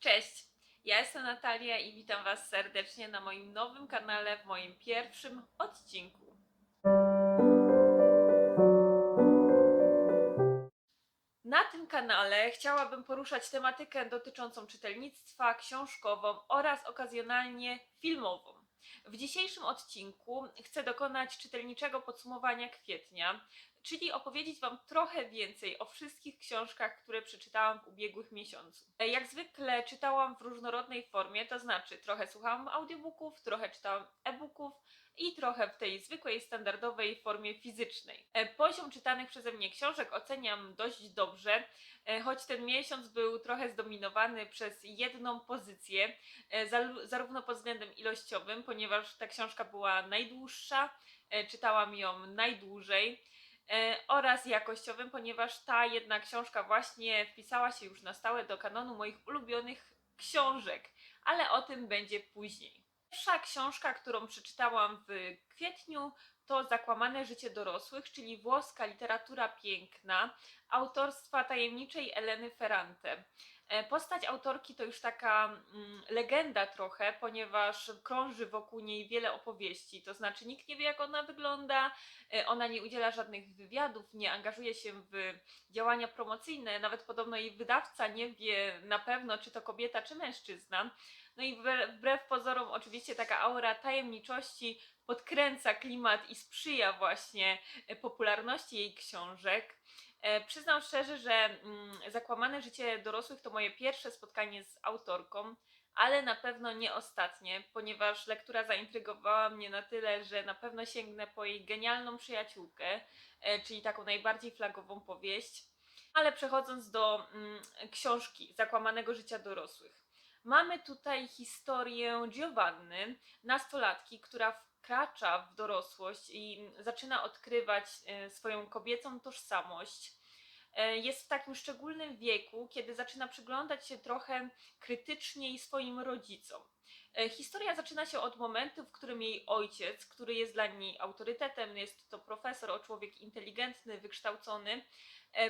Cześć, ja jestem Natalia i witam Was serdecznie na moim nowym kanale, w moim pierwszym odcinku. Na tym kanale chciałabym poruszać tematykę dotyczącą czytelnictwa książkową oraz okazjonalnie filmową. W dzisiejszym odcinku chcę dokonać czytelniczego podsumowania kwietnia, czyli opowiedzieć Wam trochę więcej o wszystkich książkach, które przeczytałam w ubiegłych miesiącu. E, Jak zwykle czytałam w różnorodnej formie, to znaczy trochę słuchałam audiobooków, trochę czytałam e-booków i trochę w tej zwykłej, standardowej formie fizycznej. E, Poziom czytanych przeze mnie książek oceniam dość dobrze, e, choć ten miesiąc był trochę zdominowany przez jedną pozycję, zarówno pod względem ilościowym, ponieważ ta książka była najdłuższa, czytałam ją najdłużej, oraz jakościowym, ponieważ ta jedna książka właśnie wpisała się już na stałe do kanonu moich ulubionych książek, ale o tym będzie później. Pierwsza książka, którą przeczytałam w kwietniu, to Zakłamane życie dorosłych, czyli włoska literatura piękna autorstwa tajemniczej Eleny Ferrante. E, Postać autorki to już taka mm, legenda trochę, ponieważ krąży wokół niej wiele opowieści, to znaczy nikt nie wie jak ona wygląda, e, ona nie udziela żadnych wywiadów, nie angażuje się w działania promocyjne, nawet podobno jej wydawca nie wie na pewno czy to kobieta czy mężczyzna. No i wbrew, pozorom oczywiście taka aura tajemniczości podkręca klimat i sprzyja właśnie e, popularności jej książek. E, przyznam szczerze, że mm, Zakłamane życie dorosłych to moje pierwsze spotkanie z autorką, ale na pewno nie ostatnie, ponieważ lektura zaintrygowała mnie na tyle, że na pewno sięgnę po jej genialną przyjaciółkę, e, czyli taką najbardziej flagową powieść. Ale przechodząc do mm, książki Zakłamanego życia dorosłych. Mamy tutaj historię Giovanny, nastolatki, która wkracza w dorosłość i zaczyna odkrywać e, swoją kobiecą tożsamość. E, Jest w takim szczególnym wieku, kiedy zaczyna przyglądać się trochę krytyczniej swoim rodzicom. E, Historia zaczyna się od momentu, w którym jej ojciec, który jest dla niej autorytetem, jest to profesor, o człowiek inteligentny, wykształcony,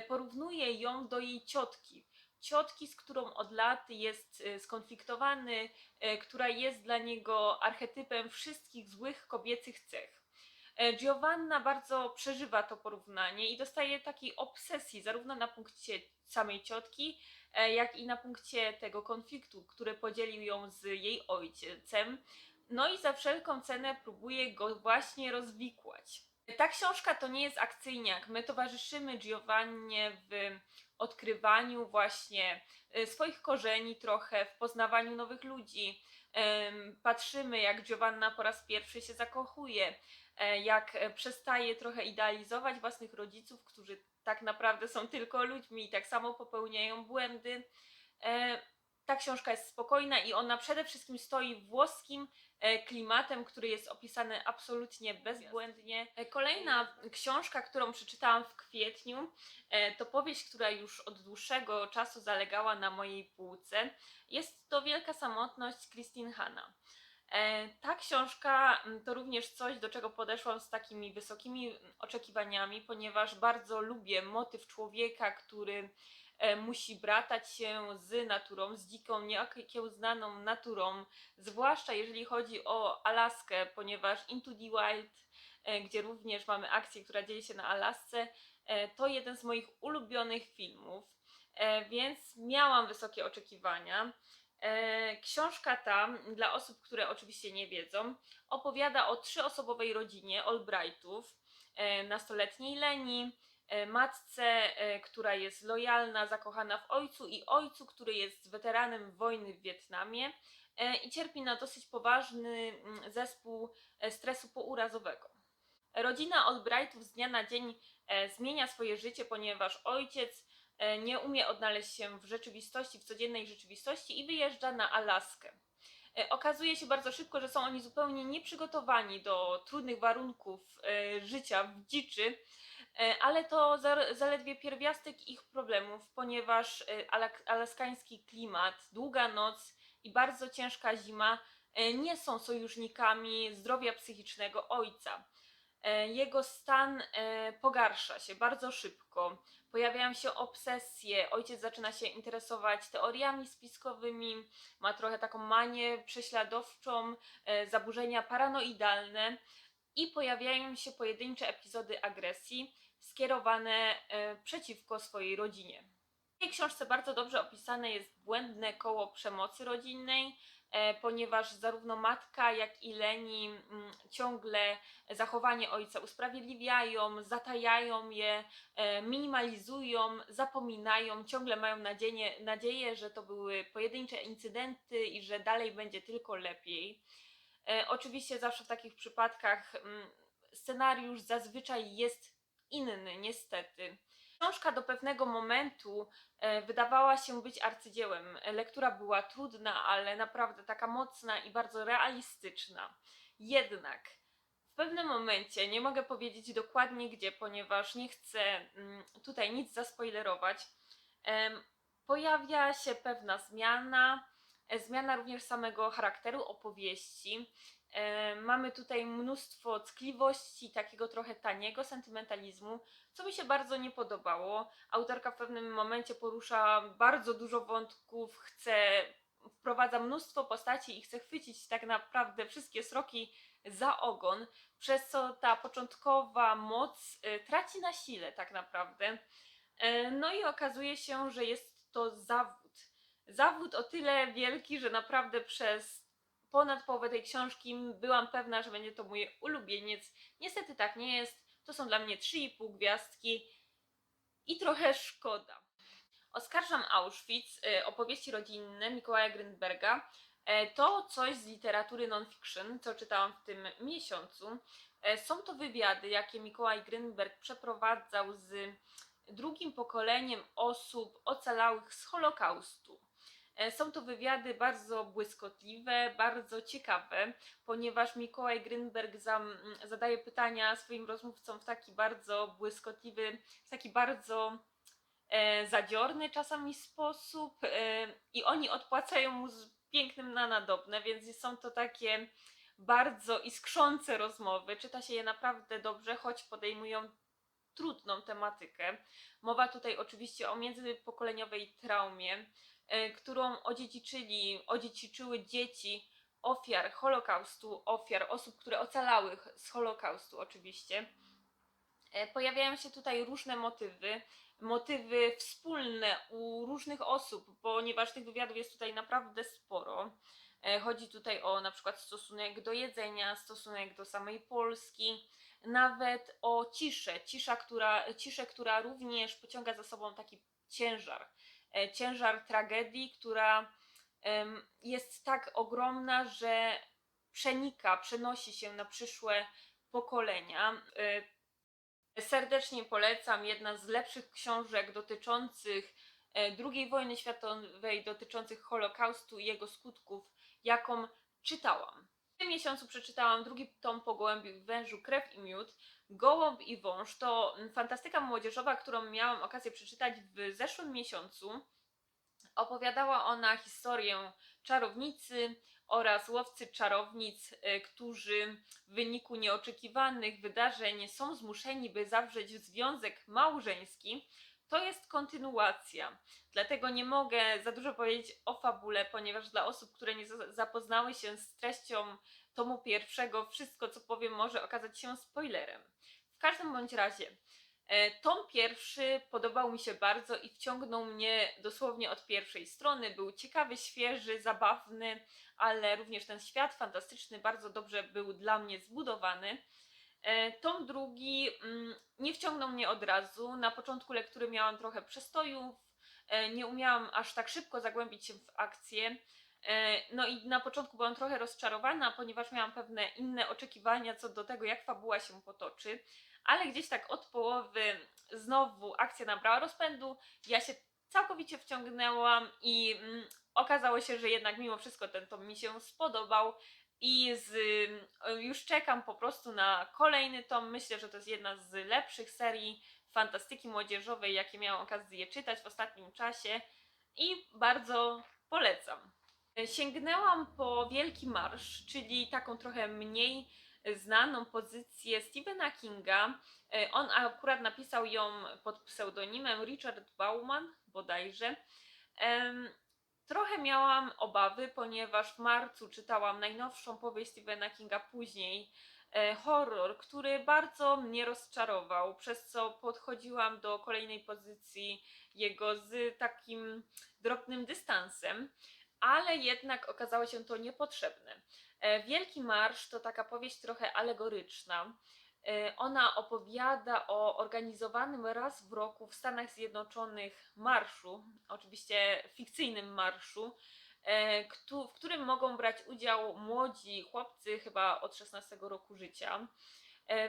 porównuje ją do jej ciotki. Ciotki, z którą od lat jest e, skonfliktowany, e, która jest dla niego archetypem wszystkich złych kobiecych cech. E, Giovanna bardzo przeżywa to porównanie i dostaje takiej obsesji, zarówno na punkcie samej ciotki, jak i na punkcie tego konfliktu, który podzielił ją z jej ojcem. No i za wszelką cenę próbuje go właśnie rozwikłać. Ta książka to nie jest akcyjniak. My towarzyszymy Giovannie w odkrywaniu właśnie e, swoich korzeni trochę, w poznawaniu nowych ludzi. Patrzymy, jak Giovanna po raz pierwszy się zakochuje, e, jak e, przestaje trochę idealizować własnych rodziców, którzy tak naprawdę są tylko ludźmi i tak samo popełniają błędy. Ta książka jest spokojna i ona przede wszystkim stoi włoskim e, klimatem, który jest opisany absolutnie bezbłędnie. E, Kolejna książka, którą przeczytałam w kwietniu, e, to powieść, która już od dłuższego czasu zalegała na mojej półce. Jest to Wielka Samotność Christine Hanna. Ta książka to również coś, do czego podeszłam z takimi wysokimi oczekiwaniami, ponieważ bardzo lubię motyw człowieka, który musi bratać się z naturą, z dziką, nieokiełznaną naturą, zwłaszcza jeżeli chodzi o Alaskę, ponieważ Into the Wild, e, gdzie również mamy akcję, która dzieje się na Alasce, e, to jeden z moich ulubionych filmów, e, więc miałam wysokie oczekiwania. E, Książka ta, dla osób, które oczywiście nie wiedzą, opowiada o trzyosobowej rodzinie Albrightów, e, nastoletniej Leni, e, matce, e, która jest lojalna, zakochana w ojcu i ojcu, który jest weteranem wojny w Wietnamie e, i cierpi na dosyć poważny mm, zespół e, stresu pourazowego. Rodzina Albrightów z dnia na dzień e, zmienia swoje życie, ponieważ ojciec e, nie umie odnaleźć się w rzeczywistości, w codziennej rzeczywistości i wyjeżdża na Alaskę. E, Okazuje się bardzo szybko, że są oni zupełnie nieprzygotowani do trudnych warunków e, życia w dziczy, e, ale to za- zaledwie pierwiastek ich problemów, ponieważ e, alaskański klimat, długa noc i bardzo ciężka zima e, nie są sojusznikami zdrowia psychicznego ojca. e, jego stan e, pogarsza się bardzo szybko. Pojawiają się obsesje, ojciec zaczyna się interesować teoriami spiskowymi, ma trochę taką manię prześladowczą, e, zaburzenia paranoidalne i pojawiają się pojedyncze epizody agresji skierowane e, przeciwko swojej rodzinie. W tej książce bardzo dobrze opisane jest błędne koło przemocy rodzinnej, e, ponieważ zarówno matka, jak i Leni mm, ciągle zachowanie ojca usprawiedliwiają, zatajają je, e, minimalizują, zapominają, ciągle mają nadzieję, nadzieję, że to były pojedyncze incydenty i że dalej będzie tylko lepiej. Oczywiście zawsze w takich przypadkach mm, scenariusz zazwyczaj jest inny, niestety. Książka do pewnego momentu e, wydawała się być arcydziełem. Lektura była trudna, ale naprawdę taka mocna i bardzo realistyczna. Jednak w pewnym momencie, nie mogę powiedzieć dokładnie gdzie, ponieważ nie chcę mm, tutaj nic zaspoilerować, pojawia się pewna zmiana, e, zmiana również samego charakteru opowieści. E, Mamy tutaj mnóstwo ckliwości, takiego trochę taniego sentymentalizmu, co mi się bardzo nie podobało. Autorka w pewnym momencie porusza bardzo dużo wątków, chce, wprowadza mnóstwo postaci i chce chwycić tak naprawdę wszystkie sroki za ogon, przez co ta początkowa moc e, traci na sile tak naprawdę. E, No i okazuje się, że jest to zawód. Zawód o tyle wielki, że naprawdę przez ponad połowę tej książki byłam pewna, że będzie to mój ulubieniec. Niestety tak nie jest. To są dla mnie 3,5 gwiazdki i trochę szkoda. Oskarżam Auschwitz, y, opowieści rodzinne Mikołaja Grünberga. E, To coś z literatury non-fiction, co czytałam w tym miesiącu. E, Są to wywiady, jakie Mikołaj Grünberg przeprowadzał z drugim pokoleniem osób ocalałych z Holokaustu. E, Są to wywiady bardzo błyskotliwe, bardzo ciekawe, ponieważ Mikołaj Grünberg zam, zadaje pytania swoim rozmówcom w taki bardzo błyskotliwy, w taki bardzo e, zadziorny czasami sposób e, i oni odpłacają mu z pięknym na nadobne, więc są to takie bardzo iskrzące rozmowy. Czyta się je naprawdę dobrze, choć podejmują trudną tematykę. Mowa tutaj oczywiście o międzypokoleniowej traumie, którą odziedziczyli, odziedziczyły dzieci ofiar Holokaustu, ofiar osób, które ocalały z Holokaustu oczywiście. E, Pojawiają się tutaj różne motywy, motywy wspólne u różnych osób, ponieważ tych wywiadów jest tutaj naprawdę sporo. E, Chodzi tutaj o na przykład stosunek do jedzenia, stosunek do samej Polski, nawet o ciszę, cisza, która, ciszę, która również pociąga za sobą taki ciężar, e, ciężar tragedii, która jest tak ogromna, że przenika, przenosi się na przyszłe pokolenia. E, Serdecznie polecam, jedna z lepszych książek dotyczących e, II wojny światowej, dotyczących Holokaustu i jego skutków, jaką czytałam. W tym miesiącu przeczytałam drugi tom po Gołębiu i Wężu Krew i Miód. Gołąb i Wąż to fantastyka młodzieżowa, którą miałam okazję przeczytać w zeszłym miesiącu. Opowiadała ona historię czarownicy oraz łowcy czarownic, y, którzy w wyniku nieoczekiwanych wydarzeń są zmuszeni, by zawrzeć związek małżeński. To jest kontynuacja, dlatego nie mogę za dużo powiedzieć o fabule, ponieważ dla osób, które nie za- zapoznały się z treścią tomu pierwszego, wszystko co powiem może okazać się spoilerem. W każdym bądź razie, e, tom pierwszy podobał mi się bardzo i wciągnął mnie dosłownie od pierwszej strony. Był ciekawy, świeży, zabawny, ale również ten świat fantastyczny bardzo dobrze był dla mnie zbudowany. E, Tom drugi mm, nie wciągnął mnie od razu. Na początku lektury miałam trochę przestojów, e, nie umiałam aż tak szybko zagłębić się w akcję. E, No i na początku byłam trochę rozczarowana, ponieważ miałam pewne inne oczekiwania co do tego, jak fabuła się potoczy, ale gdzieś tak od połowy znowu akcja nabrała rozpędu. Ja się całkowicie wciągnęłam i mm, okazało się, że jednak mimo wszystko ten tom mi się spodobał i z, y, już czekam po prostu na kolejny tom. Myślę, że to jest jedna z lepszych serii fantastyki młodzieżowej, jakie miałam okazję czytać w ostatnim czasie i bardzo polecam. Sięgnęłam po Wielki Marsz, czyli taką trochę mniej znaną pozycję Stephena Kinga. E, On akurat napisał ją pod pseudonimem Richard Bauman bodajże. Trochę miałam obawy, ponieważ w marcu czytałam najnowszą powieść Stephena Kinga później, e, horror, który bardzo mnie rozczarował, przez co podchodziłam do kolejnej pozycji jego z takim drobnym dystansem, ale jednak okazało się to niepotrzebne. E, Wielki Marsz to taka powieść trochę alegoryczna. E, Ona opowiada o organizowanym raz w roku w Stanach Zjednoczonych marszu, oczywiście fikcyjnym marszu, e, w którym mogą brać udział młodzi chłopcy chyba od 16 roku życia.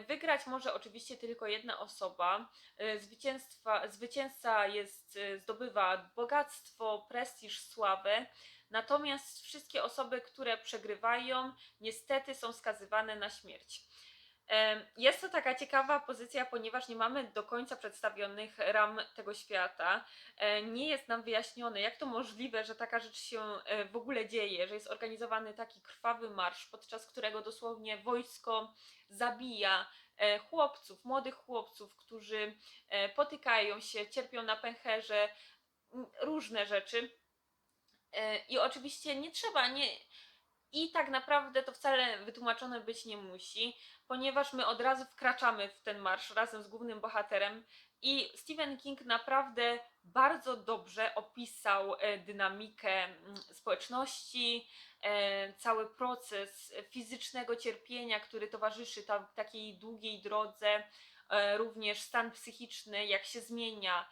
Wygrać może oczywiście tylko jedna osoba. Zwycięstwa, zwycięzca jest, zdobywa bogactwo, prestiż, sławę. Natomiast wszystkie osoby, które przegrywają, niestety są skazywane na śmierć. Jest to taka ciekawa pozycja, ponieważ nie mamy do końca przedstawionych ram tego świata. E, Nie jest nam wyjaśnione, jak to możliwe, że taka rzecz się e, w ogóle dzieje, że jest organizowany taki krwawy marsz, podczas którego dosłownie wojsko zabija e, chłopców, młodych chłopców, którzy potykają się, cierpią na pęcherze, różne rzeczy. E, I oczywiście nie trzeba, nie. I tak naprawdę to wcale wytłumaczone być nie musi, ponieważ my od razu wkraczamy w ten marsz razem z głównym bohaterem. I Stephen King naprawdę bardzo dobrze opisał e, dynamikę mm, społeczności, e, cały proces fizycznego cierpienia, który towarzyszy ta, takiej długiej drodze, również stan psychiczny, jak się zmienia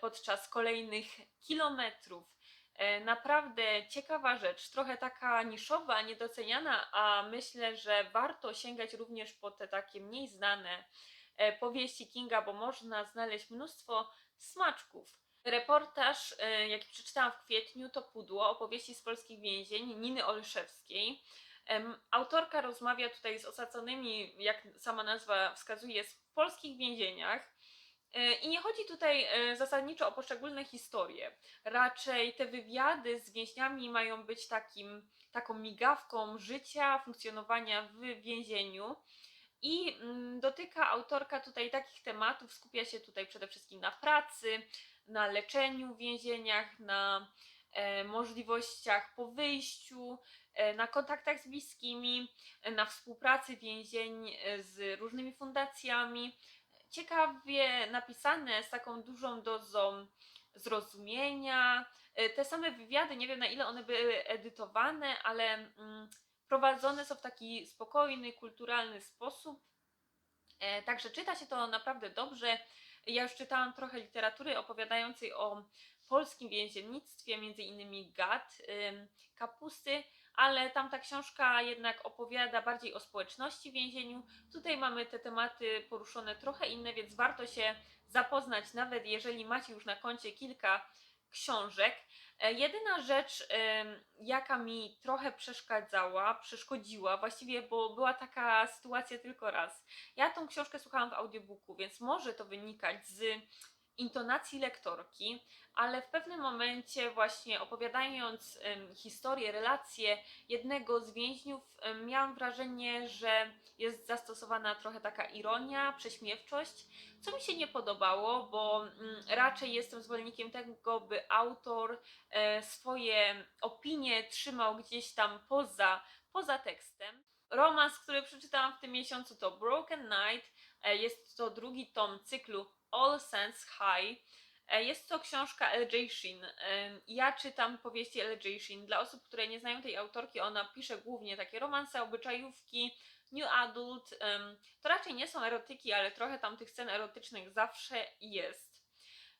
podczas kolejnych kilometrów. E, Naprawdę ciekawa rzecz, trochę taka niszowa, niedoceniana, a myślę, że warto sięgać również po te takie mniej znane e, powieści Kinga, bo można znaleźć mnóstwo smaczków. Reportaż, e, jaki przeczytałam w kwietniu, to Pudło, opowieści z polskich więzień Niny Olszewskiej. Autorka rozmawia tutaj z osadzonymi, jak sama nazwa wskazuje, w polskich więzieniach. E, I nie chodzi tutaj e, zasadniczo o poszczególne historie. Raczej te wywiady z więźniami mają być takim, taką migawką życia, funkcjonowania w więzieniu. I mm, dotyka autorka tutaj takich tematów, skupia się tutaj przede wszystkim na pracy, na leczeniu w więzieniach, na e, możliwościach po wyjściu, na kontaktach z bliskimi, na współpracy więzień z różnymi fundacjami. Ciekawie napisane z taką dużą dozą zrozumienia. E, Te same wywiady, nie wiem na ile one były edytowane, ale mm, prowadzone są w taki spokojny, kulturalny sposób. E, Także czyta się to naprawdę dobrze. Ja już czytałam trochę literatury opowiadającej o polskim więziennictwie, między innymi ym, Kapusty, ale tamta książka jednak opowiada bardziej o społeczności w więzieniu. Tutaj mamy te tematy poruszone trochę inne, więc warto się zapoznać, nawet jeżeli macie już na koncie kilka książek. E, Jedyna rzecz, jaka mi trochę przeszkadzała, przeszkodziła właściwie, bo była taka sytuacja tylko raz. Ja tą książkę słuchałam w audiobooku, więc może to wynikać z intonacji lektorki, ale w pewnym momencie właśnie opowiadając historię, relację jednego z więźniów, miałam wrażenie, że jest zastosowana trochę taka ironia, prześmiewczość, co mi się nie podobało, bo mm, raczej jestem zwolennikiem tego, by autor e, swoje opinie trzymał gdzieś tam poza, poza tekstem. Romans, który przeczytałam w tym miesiącu to Broken Night. E, Jest to drugi tom cyklu All Saints High. E, Jest to książka L.J. Shin. E, Ja czytam powieści L.J. Shin. Dla osób, które nie znają tej autorki, ona pisze głównie takie romanse, obyczajówki, new adult. To raczej nie są erotyki, ale trochę tam tych scen erotycznych zawsze jest.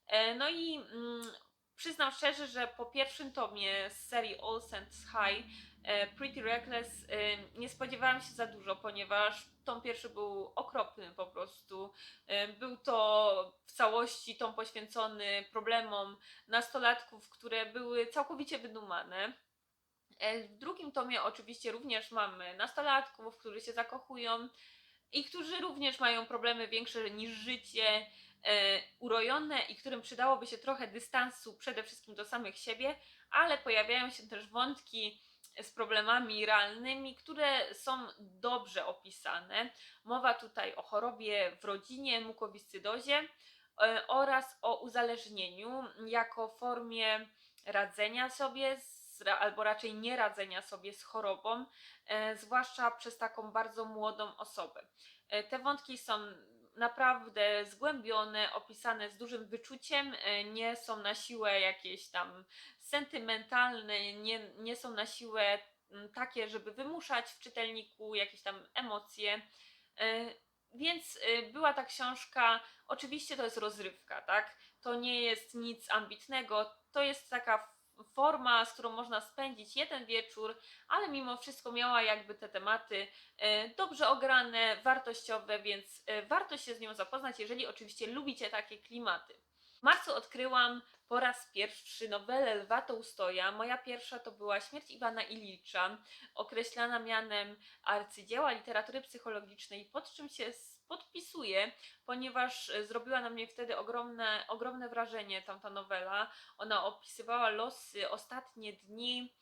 E, No i mm, przyznam szczerze, że po pierwszym tomie z serii All Saints High e, Pretty Reckless e, nie spodziewałam się za dużo, ponieważ tom pierwszy był okropny po prostu. E, Był to w całości tom poświęcony problemom nastolatków, które były całkowicie wydumane. W drugim tomie oczywiście również mamy nastolatków, którzy się zakochują i którzy również mają problemy większe niż życie, urojone i którym przydałoby się trochę dystansu przede wszystkim do samych siebie, ale pojawiają się też wątki z problemami realnymi, które są dobrze opisane. Mowa tutaj o chorobie w rodzinie, mukowiscydozie e, oraz o uzależnieniu jako formie radzenia sobie z, albo raczej nie radzenia sobie z chorobą, e, zwłaszcza przez taką bardzo młodą osobę. E, Te wątki są naprawdę zgłębione, opisane z dużym wyczuciem, e, nie są na siłę jakieś tam sentymentalne, nie, nie są na siłę mm, takie, żeby wymuszać w czytelniku jakieś tam emocje. E, Więc e, była ta książka, oczywiście to jest rozrywka, tak? To nie jest nic ambitnego, to jest taka forma, z którą można spędzić jeden wieczór, ale mimo wszystko miała jakby te tematy e, dobrze ograne, wartościowe, więc e, warto się z nią zapoznać, jeżeli oczywiście lubicie takie klimaty. W marcu odkryłam po raz pierwszy nowelę Lwa Tołstoja. Moja pierwsza to była Śmierć Iwana Ilicza, określana mianem arcydzieła literatury psychologicznej, pod czym się podpisuję, ponieważ e, zrobiła na mnie wtedy ogromne, ogromne wrażenie tamta nowela. Ona opisywała losy, ostatnie dni,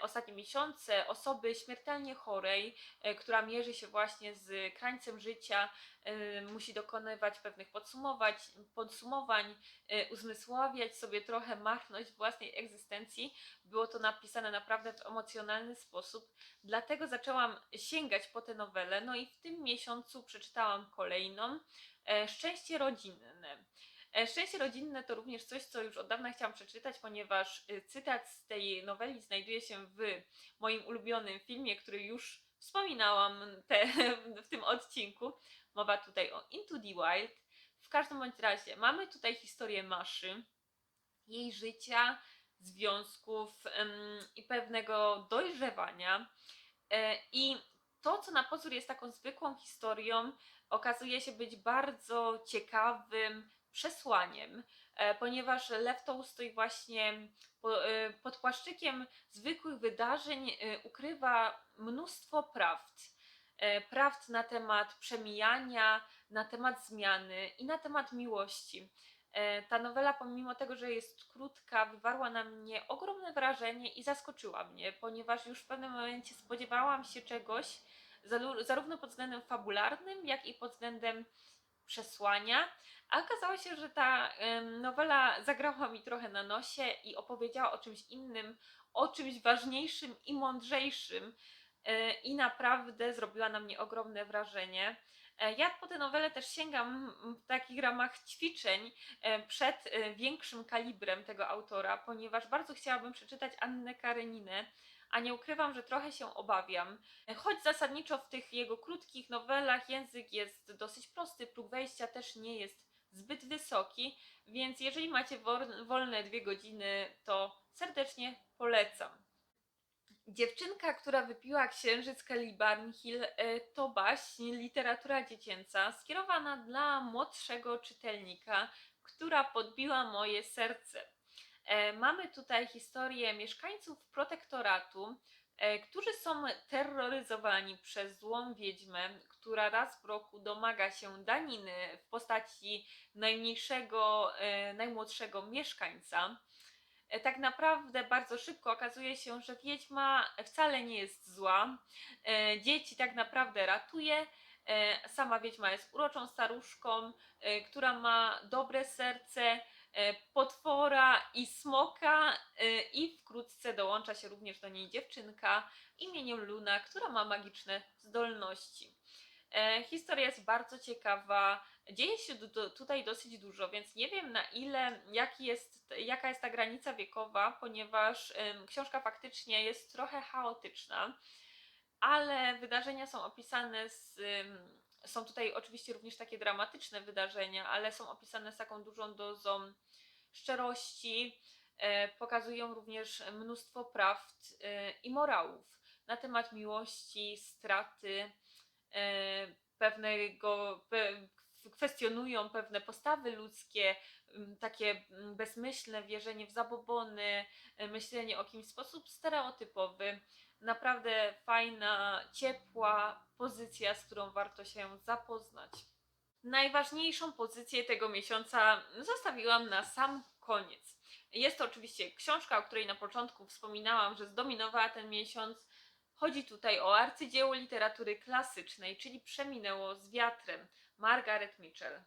ostatnie miesiące osoby śmiertelnie chorej, e, która mierzy się właśnie z krańcem życia, e, musi dokonywać pewnych podsumowań, podsumowań, e, uzmysławiać sobie trochę marność własnej egzystencji. Było to napisane naprawdę w emocjonalny sposób, dlatego zaczęłam sięgać po tę nowelę. No i w tym miesiącu przeczytałam kolejną e, Szczęście rodzinne. E, Szczęście rodzinne to również coś, co już od dawna chciałam przeczytać, ponieważ y, cytat z tej noweli znajduje się w moim ulubionym filmie, który już wspominałam te, w tym odcinku. Mowa tutaj o Into the Wild. W każdym bądź razie mamy tutaj historię Maszy, jej życia, związków em, i pewnego dojrzewania. E, I to, co na pozór jest taką zwykłą historią, okazuje się być bardzo ciekawym przesłaniem, e, ponieważ Lew Tolstoj właśnie po, e, pod płaszczykiem zwykłych wydarzeń e, ukrywa mnóstwo prawd. Prawd na temat przemijania, na temat zmiany i na temat miłości. Ta nowela, pomimo tego, że jest krótka, wywarła na mnie ogromne wrażenie i zaskoczyła mnie, ponieważ już w pewnym momencie spodziewałam się czegoś, zarówno pod względem fabularnym, jak i pod względem przesłania. A okazało się, że ta nowela zagrała mi trochę na nosie i opowiedziała o czymś innym, o czymś ważniejszym i mądrzejszym. E, I naprawdę zrobiła na mnie ogromne wrażenie. E, Ja po tę nowelę też sięgam w takich ramach ćwiczeń e, przed większym kalibrem tego autora, ponieważ bardzo chciałabym przeczytać Annę Kareninę, a nie ukrywam, że trochę się obawiam. Choć zasadniczo w tych jego krótkich nowelach język jest dosyć prosty, próg wejścia też nie jest zbyt wysoki, więc jeżeli macie wolne dwie godziny, to serdecznie polecam. Dziewczynka, która wypiła księżyc Calibarnhill e, to baśń, literatura dziecięca skierowana dla młodszego czytelnika, która podbiła moje serce. E, Mamy tutaj historię mieszkańców protektoratu, e, którzy są terroryzowani przez złą wiedźmę, która raz w roku domaga się daniny w postaci najmniejszego, e, najmłodszego mieszkańca. Tak naprawdę bardzo szybko okazuje się, że wiedźma wcale nie jest zła. Dzieci tak naprawdę ratuje. Sama wiedźma jest uroczą staruszką, która ma dobre serce, potwora i smoka e, i wkrótce dołącza się również do niej dziewczynka imieniem Luna, która ma magiczne zdolności. E, Historia jest bardzo ciekawa. Dzieje się du- tutaj dosyć dużo, więc nie wiem na ile, jaki jest, jaka jest ta granica wiekowa, ponieważ książka faktycznie jest trochę chaotyczna, ale wydarzenia są opisane z. Są tutaj oczywiście również takie dramatyczne wydarzenia, ale są opisane z taką dużą dozą szczerości. E, pokazują również mnóstwo prawd e, i morałów na temat miłości, straty, e, pewnego, pe, kwestionują pewne postawy ludzkie, takie bezmyślne wierzenie w zabobony, myślenie o kimś w sposób stereotypowy. Naprawdę fajna, ciepła pozycja, z którą warto się zapoznać. Najważniejszą pozycję tego miesiąca zostawiłam na sam koniec. Jest to oczywiście książka, o której na początku wspominałam, że zdominowała ten miesiąc. Chodzi tutaj o arcydzieło literatury klasycznej, czyli Przeminęło z wiatrem Margaret Mitchell.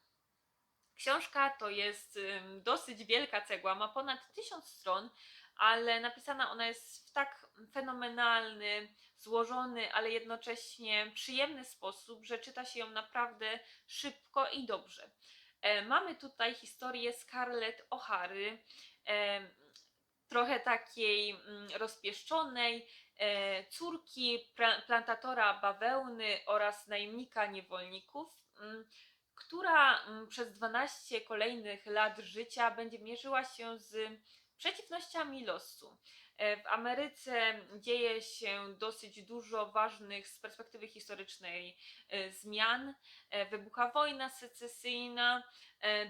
Książka to jest dosyć wielka cegła, ma ponad tysiąc stron, ale napisana ona jest w tak fenomenalny, złożony, ale jednocześnie przyjemny sposób, że czyta się ją naprawdę szybko i dobrze. E, mamy tutaj historię Scarlett O'Hary, e, trochę takiej mm, rozpieszczonej, e, córki plantatora bawełny oraz najemnika niewolników, mm, która mm, przez 12 kolejnych lat życia będzie mierzyła się z przeciwnościami losu. E, W Ameryce dzieje się dosyć dużo ważnych z perspektywy historycznej e, zmian. E, Wybucha wojna secesyjna,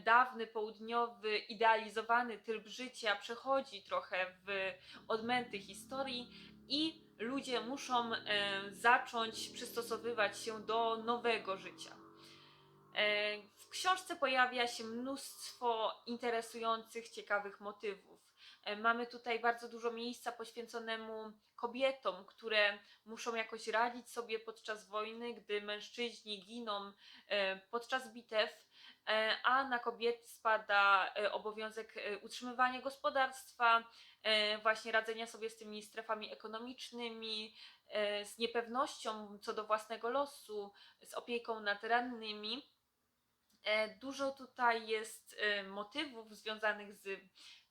dawny południowy, idealizowany tryb życia przechodzi trochę w odmęty historii i ludzie muszą zacząć przystosowywać się do nowego życia. W książce pojawia się mnóstwo interesujących, ciekawych motywów. E, Mamy tutaj bardzo dużo miejsca poświęconemu kobietom, które muszą jakoś radzić sobie podczas wojny, gdy mężczyźni giną e, podczas bitew, e, a na kobiety spada obowiązek utrzymywania gospodarstwa, właśnie radzenia sobie z tymi strefami ekonomicznymi, z niepewnością co do własnego losu, z opieką nad rannymi. Dużo tutaj jest motywów związanych z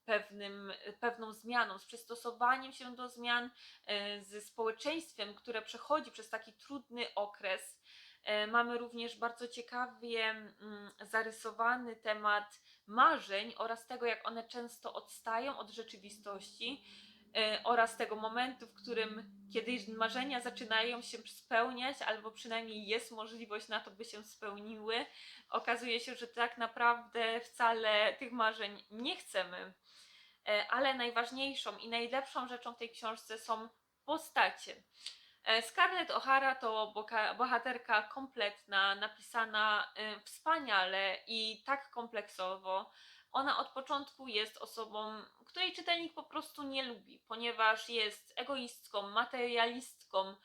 pewnym, pewną zmianą, z przystosowaniem się do zmian, e, ze społeczeństwem, które przechodzi przez taki trudny okres. E, Mamy również bardzo ciekawie mm, zarysowany temat marzeń oraz tego, jak one często odstają od rzeczywistości e, oraz tego momentu, w którym kiedy marzenia zaczynają się spełniać, albo przynajmniej jest możliwość na to, by się spełniły, okazuje się, że tak naprawdę wcale tych marzeń nie chcemy. E, Ale najważniejszą i najlepszą rzeczą w tej książce są postacie. E, Scarlett O'Hara to bohaterka kompletna, napisana e, wspaniale i tak kompleksowo. Ona od początku jest osobą, której czytelnik po prostu nie lubi, ponieważ jest egoistką, materialistką,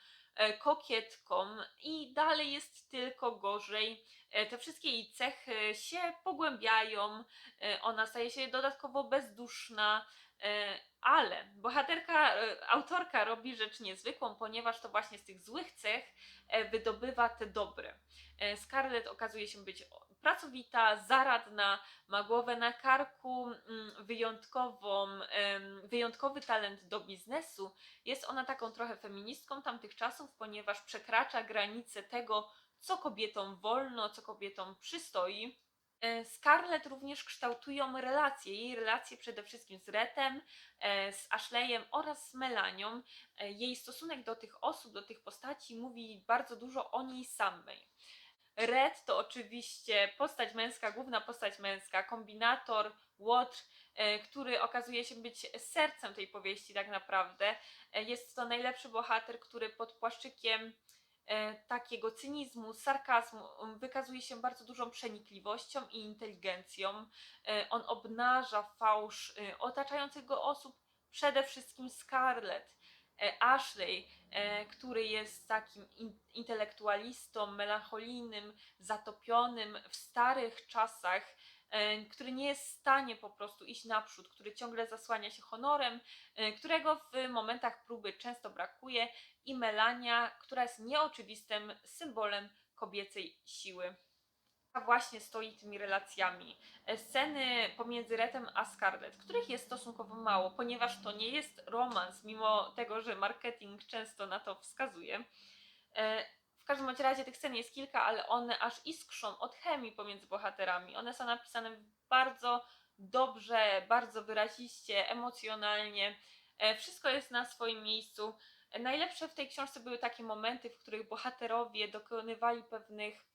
kokietką i dalej jest tylko gorzej. E, Te wszystkie jej cechy się pogłębiają, e, ona staje się dodatkowo bezduszna, e, ale bohaterka, e, autorka robi rzecz niezwykłą, ponieważ to właśnie z tych złych cech e, wydobywa te dobre. E, Scarlett okazuje się być pracowita, zaradna, ma głowę na karku, mm, wyjątkową, wyjątkowy talent do biznesu. Jest ona taką trochę feministką tamtych czasów, ponieważ przekracza granice tego, co kobietom wolno, co kobietom przystoi. E, Scarlett również kształtują relacje, jej relacje przede wszystkim z Retem, e, z Ashleyem oraz z Melanią. E, Jej stosunek do tych osób, do tych postaci mówi bardzo dużo o niej samej. Red to oczywiście postać męska, główna postać męska, kombinator, łotr, e, który okazuje się być sercem tej powieści tak naprawdę. E, Jest to najlepszy bohater, który pod płaszczykiem e, takiego cynizmu, sarkazmu wykazuje się bardzo dużą przenikliwością i inteligencją. On obnaża fałsz otaczających go osób, przede wszystkim Scarlett. E, Ashley, e, który jest takim in- intelektualistą, melancholijnym, zatopionym w starych czasach, e, który nie jest w stanie po prostu iść naprzód, który ciągle zasłania się honorem, którego w momentach próby często brakuje, i Melania, która jest nieoczywistym symbolem kobiecej siły. Właśnie stoi tymi relacjami. E, Sceny pomiędzy Retem a Scarlett, których jest stosunkowo mało, ponieważ to nie jest romans, mimo tego, że marketing często na to wskazuje. E, W każdym bądź razie tych scen jest kilka, ale one aż iskrzą od chemii pomiędzy bohaterami. One są napisane bardzo dobrze, bardzo wyraziście, emocjonalnie. E, Wszystko jest na swoim miejscu. Najlepsze w tej książce były takie momenty, w których bohaterowie dokonywali pewnych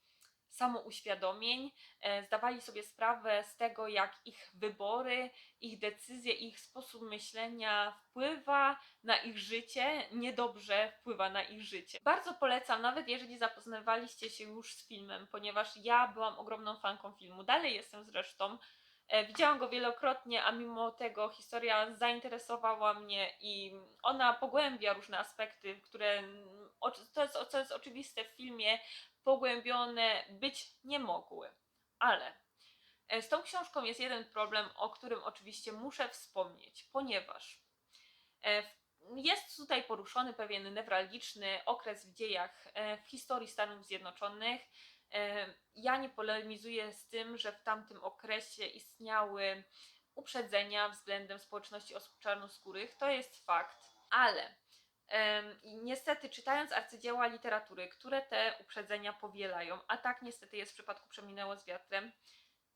samouświadomień, e, zdawali sobie sprawę z tego, jak ich wybory, ich decyzje, ich sposób myślenia wpływa na ich życie, niedobrze wpływa na ich życie. Bardzo polecam, nawet jeżeli zapoznawaliście się już z filmem, ponieważ ja byłam ogromną fanką filmu, dalej jestem zresztą. E, Widziałam go wielokrotnie, a mimo tego historia zainteresowała mnie i ona pogłębia różne aspekty, które to jest, co jest oczywiste w filmie, pogłębione być nie mogły. Ale e, z tą książką jest jeden problem, o którym oczywiście muszę wspomnieć, ponieważ e, jest tutaj poruszony pewien newralgiczny okres w dziejach, e, w historii Stanów Zjednoczonych. Ja nie polemizuję z tym, że w tamtym okresie istniały uprzedzenia względem społeczności osób czarnoskórych. To jest fakt, ale i niestety czytając arcydzieła literatury, które te uprzedzenia powielają, a tak niestety jest w przypadku Przeminęło z wiatrem,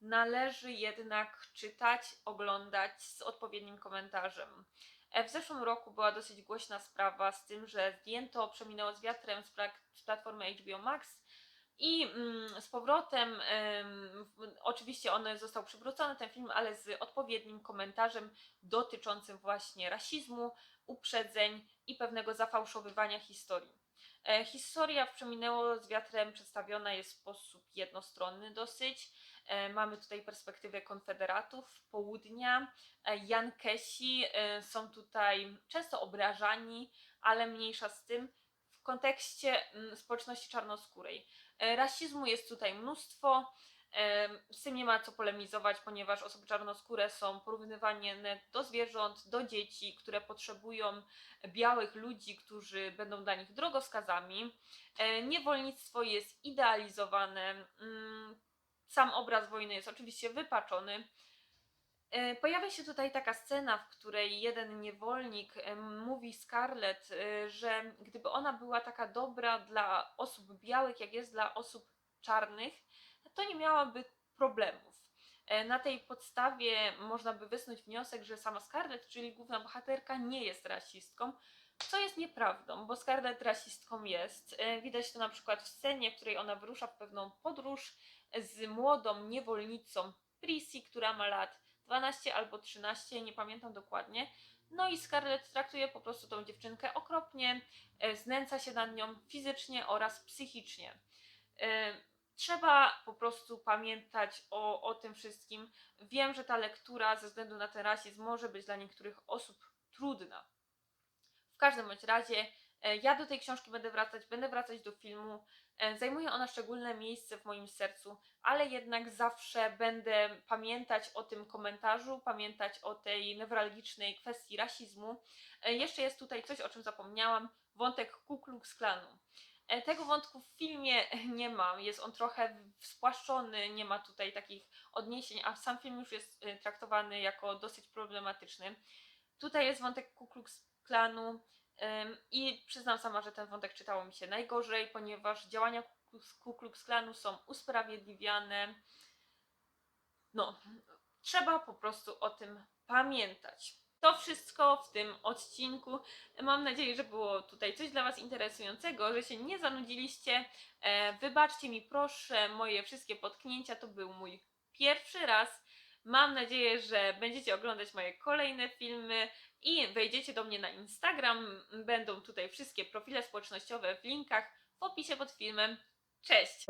należy jednak czytać, oglądać z odpowiednim komentarzem. E, W zeszłym roku była dosyć głośna sprawa z tym, że zdjęto Przeminęło z wiatrem z, pla- z platformy HBO Max i mm, z powrotem, oczywiście on został przywrócony, ten film, ale z odpowiednim komentarzem dotyczącym właśnie rasizmu, uprzedzeń i pewnego zafałszowywania historii. E, historia w Przeminęło z wiatrem przedstawiona jest w sposób jednostronny dosyć. E, mamy tutaj perspektywę konfederatów, południa. E, Jankesi są tutaj często obrażani, ale mniejsza z tym w kontekście mm, społeczności czarnoskórej. Rasizmu jest tutaj mnóstwo. Z tym nie ma co polemizować, ponieważ osoby czarnoskóre są porównywane do zwierząt, do dzieci, które potrzebują białych ludzi, którzy będą dla nich drogowskazami. E, Niewolnictwo jest idealizowane. mm, Sam obraz wojny jest oczywiście wypaczony. E, Pojawia się tutaj taka scena, w której jeden niewolnik em, mówi Scarlett, e, że gdyby ona była taka dobra dla osób białych, jak jest dla osób czarnych, to nie miałaby problemów. E, Na tej podstawie można by wysnuć wniosek, że sama Scarlett, czyli główna bohaterka, nie jest rasistką, co jest nieprawdą, bo Scarlett rasistką jest. E, Widać to na przykład w scenie, w której ona wyrusza w pewną podróż z młodą niewolnicą Prissy, która ma lat 12 albo 13, nie pamiętam dokładnie. No i Scarlett traktuje po prostu tą dziewczynkę okropnie, e, znęca się nad nią fizycznie oraz psychicznie. Trzeba po prostu pamiętać o, o tym wszystkim. Wiem, że ta lektura ze względu na ten rasizm może być dla niektórych osób trudna. W każdym bądź razie e, ja do tej książki będę wracać, będę wracać do filmu. E, Zajmuje ona szczególne miejsce w moim sercu, ale jednak zawsze będę pamiętać o tym komentarzu, pamiętać o tej newralgicznej kwestii rasizmu. E, Jeszcze jest tutaj coś, o czym zapomniałam, wątek Ku Klux Klanu. E, Tego wątku w filmie nie ma, jest on trochę spłaszczony, nie ma tutaj takich odniesień, a sam film już jest e, traktowany jako dosyć problematyczny. Tutaj jest wątek Ku Klux Klanu i przyznam sama, że ten wątek czytało mi się najgorzej, ponieważ działania Ku Klux Klanu są usprawiedliwiane. No, trzeba po prostu o tym pamiętać. To wszystko w tym odcinku. Mam nadzieję, że było tutaj coś dla Was interesującego, że się nie zanudziliście. E, wybaczcie mi proszę moje wszystkie potknięcia, to był mój pierwszy raz. Mam nadzieję, że będziecie oglądać moje kolejne filmy i wejdziecie do mnie na Instagram. Będą tutaj wszystkie profile społecznościowe w linkach w opisie pod filmem. Cześć!